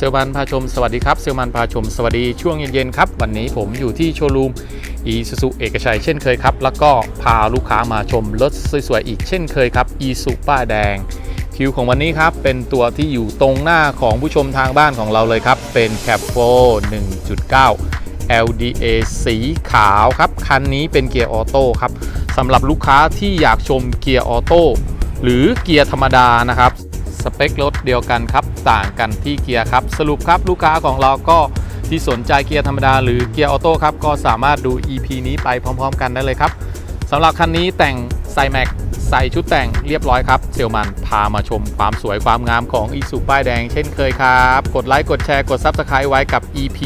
เซลมันพาชมสวัสดีครับเซลมันพาชมสวัสดีช่วงเย็นๆครับ วันนี้ผมอยู่ที่โชว์รูมอีซูซูเอกชัยเช่นเคยครับ แล้วก็พาลูกค้ามาชมรถสวยๆอีกเช่นเคยครับอีซูป้าแดง คิวของวันนี้ครับ เป็นตัวที่อยู่ตรงหน้าของผู้ชมทางบ้านของเราเลยครับ เป็น c a p 4 1.9 LDA สีขาวครับ คันนี้เป็นเกียร์ออโต้ครับสำหรับลูกค้าที่อยากชมเกียร์ออโต้หรือเกียร์ธรรมดานะครับ สเปครถเดียวกันครับ ต่างกันที่เกียร์ครับ สรุปครับลูกค้าของเราก็ที่สนใจเกียร์ธรรมดาหรือเกียร์ออโต้ครับ ก็สามารถดู EP นี้ไปพร้อมๆ กันได้เลยครับสำหรับคันนี้แต่งใส่แม็กใส่ชุดแต่งเรียบร้อยครับเซลมันพามาชมความสวยความงามของอีสุป้ายแดงเช่นเคยครับ กดไลค์กดแชร์กด Subscribe ไว้กับ EP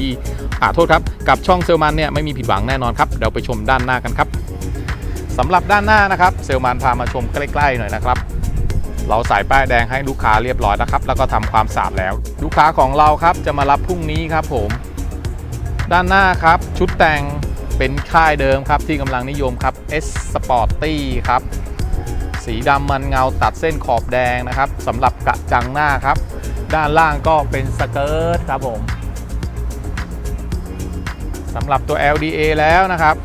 อ่าโทษครับ กับช่องเซลมันเนี่ยไม่มีผิดหวังแน่นอนครับ เดี๋ยวไปชมด้านหน้ากันครับสำหรับด้านหน้านะครับ เซลมันพามาชมใกล้ๆหน่อยนะครับ เราใส่ป้ายแดงให้ลูกค้าเรียบร้อยนะครับ แล้วก็ทำความสะอาดแล้ว ลูกค้าของเราครับจะมารับพรุ่งนี้ครับผม ด้านหน้าครับ ชุดแต่งเป็นค่ายเดิมครับที่กำลังนิยมครับ S Sporty ครับ สีดำมันเงาตัดเส้นขอบแดงนะครับสำหรับกระจังหน้าครับ ด้านล่างก็เป็นสเกิร์ตครับผมสำหรับตัว LDA แล้วนะครับ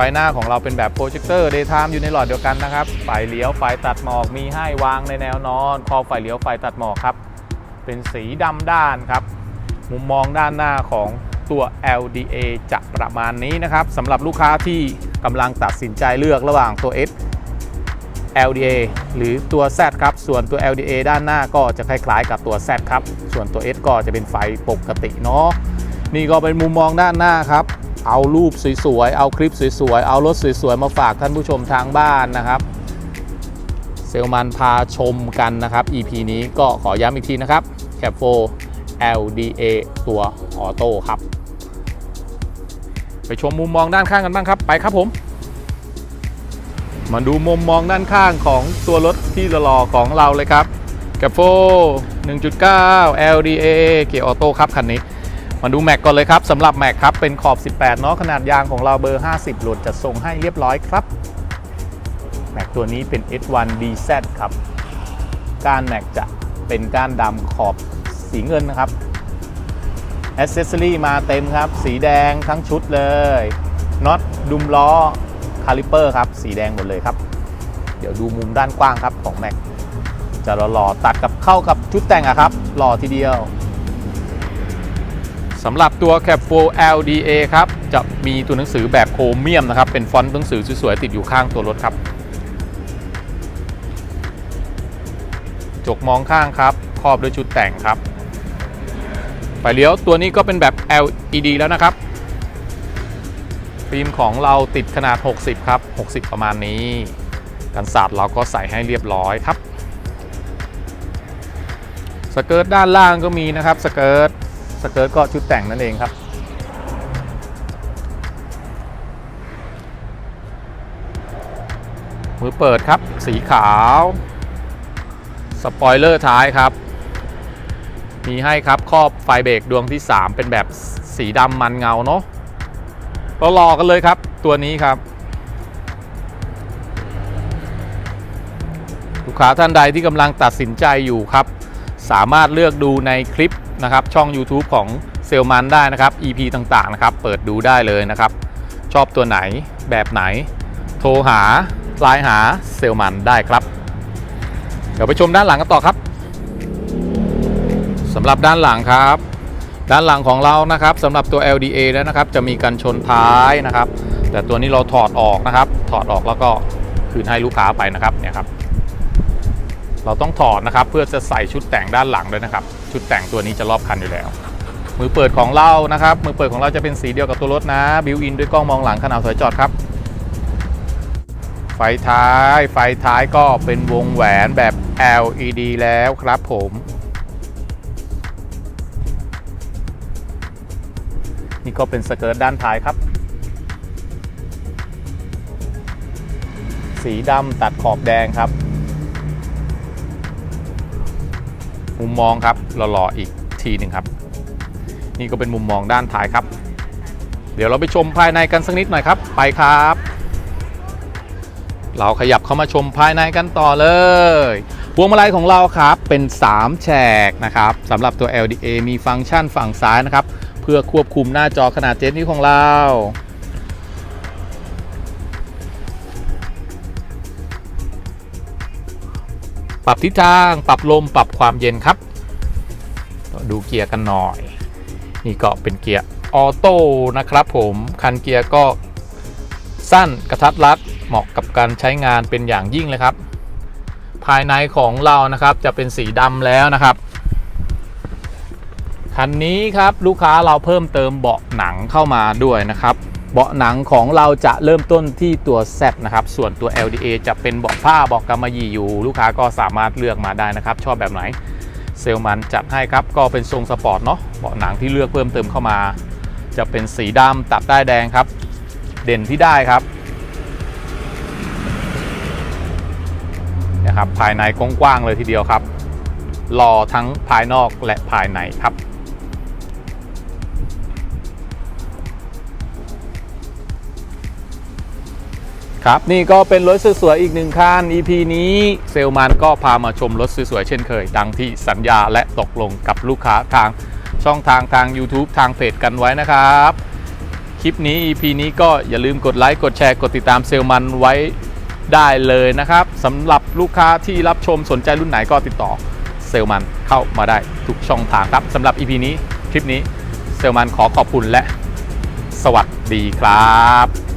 ฟหน้าของเราเป็นแบบโปรเจคเตอร์ Daytime อยู่ในหลอดเดียวกันนะครับไฟเลี้ยวไฟตัดหมอกมีให้วางในแนวนอน คอไฟเลี้ยวไฟตัดหมอกครับ เป็นสีดำด้านครับ มุมมองด้านหน้าของตัว LDA จะประมาณนี้นะครับสำหรับลูกค้าที่กำลังตัดสินใจเลือกระหว่างตัว S LDA หรือตัว Z ครับ ส่วนตัว LDA ด้านหน้าก็จะคล้ายๆ กับตัว Z ครับ ส่วนตัว S ก็จะเป็นไฟปกติเนาะ นี่ก็เป็นมุมมองด้านหน้าครับ เอารูปสวยๆ เอาคลิปสวยๆ เอารถสวยๆ มาฝากท่านผู้ชมทางบ้านนะครับ เซลมันพาชมกันนะครับ EP นี้ก็ขอย้ำอีกทีนะครับ c a p 4 LDA ตัวออโต้ครับ ไปชมมุมมองด้านข้างกันบ้างครับ ไปครับผม มาดูมุมมองด้านข้างของตัวรถที่หล่อของเราเลยครับ c a p 4 1.9 LDA เกียร์ออโต้ครับคันนี้ มาดูแม็กก่อนเลยครับสำหรับแม็กครับเป็นขอบ 18 เนาะขนาดยางของเราเบอร์ 50 หลุดจะส่งให้เรียบร้อยครับแม็กตัวนี้เป็น S1 DZ ครับก้านแม็กจะเป็นก้านดำขอบสีเงินนะครับอ c เซสซอรี่มาเต็มครับ สีแดงทั้งชุดเลยน็อตดุมล้อคาลิเปอร์ครับ สีแดงหมดเลยครับ เดี๋ยวดูมุมด้านกว้างครับของแม็กจะหล่อๆตัดกับเข้ากับชุดแต่งอะครับหล่อทีเดียว สำหรับตัว Cap 4 LDA ครับ จะมีตัวหนังสือแบบโครเมียมนะครับ เป็นฟอนต์หนังสือสวยๆ ติดอยู่ข้างตัวรถครับ จกมองข้างครับ ครอบด้วยชุดแต่งครับ ไฟเลี้ยวตัวนี้ก็เป็นแบบ LED แล้วนะครับ ฟิล์มของเราติดขนาด 60 ครับ 60 ประมาณนี้ กันศาสตร์เราก็ใส่ให้เรียบร้อยครับ สเกิร์ตด้านล่างก็มีนะครับ สเกิร์ต สเกิร์ตก็ชุดแต่งนั่นเองครับมือเปิดครับ สีขาว สปอยเลอร์ท้ายครับ มีให้ครับครอบไฟเบรกดวงที่ 3 เป็นแบบสีดำมันเงาเนาะก็รอกันเลยครับ ตัวนี้ครับ ลูกค้าท่านใดที่กำลังตัดสินใจอยู่ครับ สามารถเลือกดูในคลิป นะครับช่อง YouTube ของเซลมันได้นะครับ EP ต่างๆนะครับเปิดดูได้เลยนะครับ ชอบตัวไหนแบบไหน โทรหาไลน์หาเซลมันได้ครับ เดี๋ยวไปชมด้านหลังกันต่อครับสำหรับด้านหลังครับ ด้านหลังของเรานะครับสำหรับตัว LDA แล้วนะครับ จะมีกันชนท้ายนะครับ แต่ตัวนี้เราถอดออกนะครับ ถอดออกแล้วก็คืนให้ลูกค้าไปนะครับเนี่ยครับ เราต้องถอดนะครับเพื่อจะใส่ชุดแต่งด้านหลังด้วยนะครับ ชุดแต่งตัวนี้จะรอบคันอยู่แล้ว มือเปิดของเรานะครับ มือเปิดของเราจะเป็นสีเดียวกับตัวรถนะบิวอินด้วยกล้องมองหลังขนาดถอยจอดครับ ไฟท้าย ไฟท้ายก็เป็นวงแหวนแบบ LED แล้วครับผมนี่ก็เป็นสเกิร์ตด้านท้ายครับ สีดำตัดขอบแดงครับ มุมมองครับหล่อๆอีกทีหนึ่งครับ นี่ก็เป็นมุมมองด้านท้ายครับ เดี๋ยวเราไปชมภายในกันสักนิดหน่อยครับ ไปครับ เราขยับเข้ามาชมภายในกันต่อเลยพวงมาลัยของเราครับเป็น 3 แฉกนะครับสำหรับตัว LDA มีฟังก์ชันฝั่งซ้ายนะครับ เพื่อควบคุมหน้าจอขนาด7นิ้วของเรา ปรับทิศทาง ปรับลม ปรับความเย็นครับ ดูเกียร์กันหน่อย นี่ก็เป็นเกียร์ออโต้นะครับผม คันเกียร์ก็สั้นกระทัดรัด เหมาะกับการใช้งานเป็นอย่างยิ่งเลยครับ ภายในของเรานะครับจะเป็นสีดำแล้วนะครับ คันนี้ครับลูกค้าเราเพิ่มเติมเบาะหนังเข้ามาด้วยนะครับ เบาะหนังของเราจะเริ่มต้นที่ตัว Z นะครับ ส่วนตัว LDA จะเป็นเบาะผ้าเบาะกำมะหยี่อยู่ ลูกค้าก็สามารถเลือกมาได้นะครับ ชอบแบบไหนเซลมันจัดให้ครับ ก็เป็นทรงสปอร์ตเนาะเบาะหนังที่เลือกเพิ่มเติมเข้ามา จะเป็นสีดำตัดได้แดงครับ เด่นที่ได้ครับนะครับภายในกว้างๆเลยทีเดียวครับรอทั้งภายนอกและภายในครับ ครับนี่ก็เป็นรถสวยๆอีกหนึ่งคัน EP นี้เซลมันก็พามาชมรถสวยๆเช่นเคย ดังที่สัญญาและตกลงกับลูกค้าทางช่องทางทาง YouTube ทางเพจกันไว้นะครับ คลิปนี้ EP นี้ก็อย่าลืมกดไลค์กดแชร์กดติดตามเซลมันไว้ได้เลยนะครับสำหรับลูกค้าที่รับชมสนใจรุ่นไหนก็ติดต่อเซลมันเข้ามาได้ทุกช่องทางครับสำหรับ EP นี้คลิปนี้เซลมันขอขอบคุณและ สวัสดีครับ